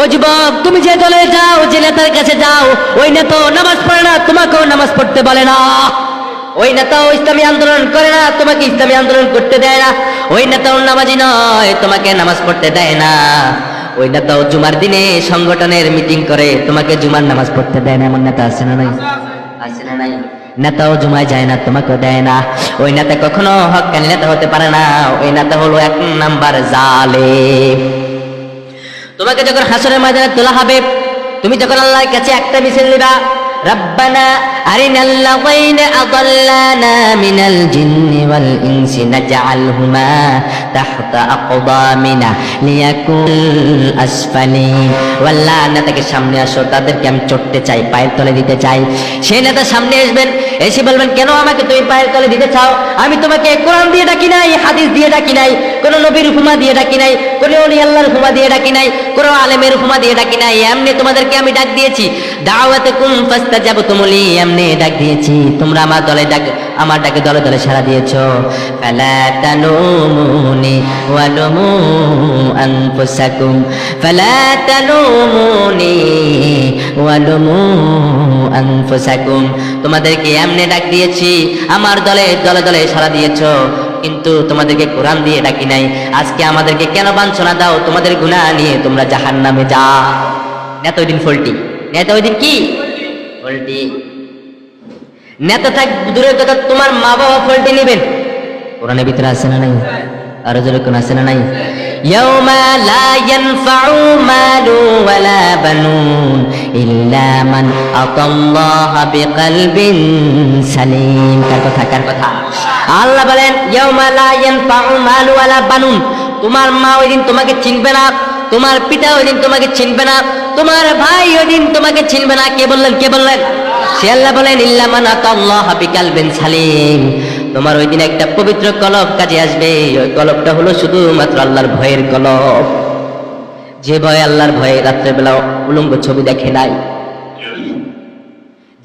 ও যুবক, তুমি যে দলে যাও, যে নেতার কাছে যাও, ওই নেতা নামাজ পড়ে না, তোমাকেও নামাজ পড়তে বলে না। ওই নেতাও ইসলামী আন্দোলন করে না, তোমাকে ইসলামী আন্দোলন করতে দেয় না। ওই নেতাও নামাজি নয়, তোমাকে নামাজ পড়তে দেয় না। ওই নেতাও জুমার দিনে সংগঠনের মিটিং করে, তোমাকে জুমার নামাজ পড়তে দেয় না, এমন নেতা আছে না নাই? আছে না নাই? নেতাও জুমায় যায় না, তোমাকেও দেয় না। ওই নেতা কখনো হকানি নেতা হতে পারে না, ওই নেতা হলো এক নাম্বার জালেম। তোমাকে যখন হাসরের ময়দানে তোলা হবে তুমি যখন আল্লাহর কাছে একটা মিছিল নিবা আরিনাল লাযাইনা আদাল্লানা মিনাল জিন্নি ওয়াল ইনসি নাজআলহুমা তাহতা আকদামিনা লিয়াকুল আসফালিন ওয়াল্লাহ নেতাকে সামনে আসো, তাদেরকে আমি চড়তে চাই, পায়ের তলে দিতে চাই। সেই নেতা সামনে আসবেন, এসে বলবেন, কেন আমাকে তুমি পায়ের তলে দিতে চাও? আমি তোমাকে কোরআন দিয়ে ডাকি নাই, হাদিস দিয়ে ডাকি নাই, কোনো নবীর হুমা দিয়ে ডাকি নাই, কোনো অলি আল্লাহর হুমা দিয়ে ডাকি নাই, কোনো আলেমের হুমা দিয়ে ডাকি নাই। এমনি তোমাদেরকে আমি ডাক দিয়েছি দাওয়াতে কুম ফাস্তা যাব তুমলি, এমনি ডাক দিয়েছি। তোমরা আমার দলে ডাক, আমার ডাকে দলে দলে সারা দিয়েছ। ওয়ালুমু আনফুসাকুম। ওয়ালুমু আনফুসাকুম। তোমাদেরকে এমনি ডাক দিয়েছি, আমার দলে দলে দলে সারা দিয়েছ। কিন্তু তোমাদেরকে কোরআন দিয়ে ডাকি নাই। আজকে আমাদেরকে কেন বাঞ্ছনা দাও? তোমাদের গুনাহ নিয়ে তোমরা জাহান নামে যাও। নেতা ওই দিন ফল্টি। নেতা ওই দিন কি? ফল্টি নেতা থাক দূরের কথা তোমার মা বাবা ফল্টি নেবেন কোরআনের ভিতরে আছে না নাই আরো জোরে কোন আছে না নাই يوم لا ينفع مال ولا بنون إلا من أتى الله بقلب سليم কার কথা কার কথা আল্লাহ বলেন ইয়াউমা লা ইয়ানফাউ মালু ওয়ালা বানুন তোমার মা ওই দিন তোমাকে চিনবে না তোমার পিতা ওই দিন তোমাকে চিনবে না, তোমার ভাই ওই দিন তোমাকে চিনবে না। কে বললেন কে বললেন? সে আল্লাহ বলেন ইল্লামান বিকালবিন সালিম। তোমার ওই দিন একটা পবিত্র কলব কাজে আসবে। ওই কলবটা হলো শুধুমাত্র আল্লাহর ভয়ের কলব যে ভয় আল্লাহর ভয়ে রাত্রেবেলা উলঙ্গ ছবি দেখে নাই।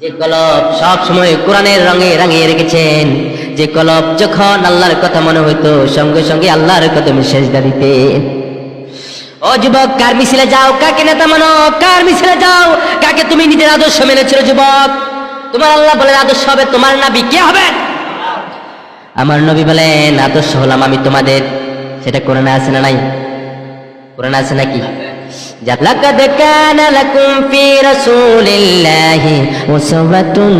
যে কলব সব সময় কোরআনের রঙে রাঙিয়ে রেখেছেন, যে কলব যখন আল্লাহর কথা মনে হইতো, সঙ্গে সঙ্গে আল্লাহর কথা সেজদা দিতে ও যুবক, কার মিছিলে যাও, কাকে নেতা মানো, কার মিছিলে যাও, কাকে তুমি নিজের আদর্শ মেনেছিল যুবক? তোমার আল্লাহ বলেন, আদর্শ হবে তোমার নাবি। কে হবে? আমার নবী বলেন, আদর্শ হলাম আমি তোমাদের। সেটা কোরআনে আছে না নাই? কোরআনে আছে নাকি? লাকাদ কানা লাকুম ফি রাসূলিল্লাহি উসওয়াতুন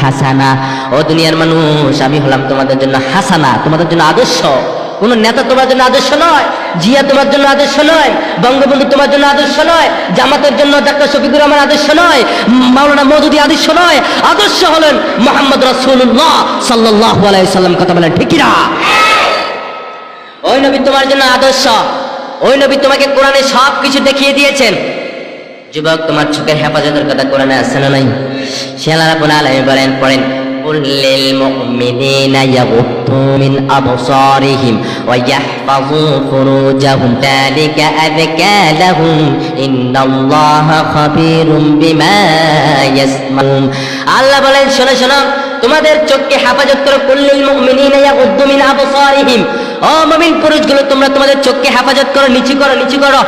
হাসানা। ও দুনিয়ার মানুষ, আমি হলাম তোমাদের জন্য হাসানা, তোমাদের জন্য আদর্শ। কোন নেতা তোমার জন্য আদর্শ নয়, জিয়া তোমার জন্য আদর্শ নয়, বঙ্গবন্ধু তোমার জন্য আদর্শ নয়, জামাতের জন্য ডাক্তার শফিকুর রহমান আদর্শ নয়, মাওলানা মৌদুদি আদর্শ নয়, আদর্শ হলেন মোহাম্মদ রাসূলুল্লাহ সাল্লাল্লাহু আলাইহি সাল্লাম। কথা বলেন, ঠিক না ওই নবী তোমার জন্য আদর্শ, ওই নবী তোমাকে কোরআনে সব কিছু দেখিয়ে দিয়েছেন। যুবক, তোমার চোখের হেফাজতের কথা কোরআনে আসছে না নাই? রাব্বুল বলেন, পড়েন। قل للمؤمنين يغضوا من أبصارهم ويحفظوا فروجهم ذلك أذكى لهم إن الله خبير بما يسمعون আল্লাহ বলেন শোনো শোনো তোমাদের চোখকে হেফাজত করো কুল্লিল মুমিনিনা ইয়াগুদ্দু মিন আবসারিহিম ও মুমিন পুরুষগুলো তোমরা তোমাদের চোখকে হেফাজত করো নিচু করো নিচু করো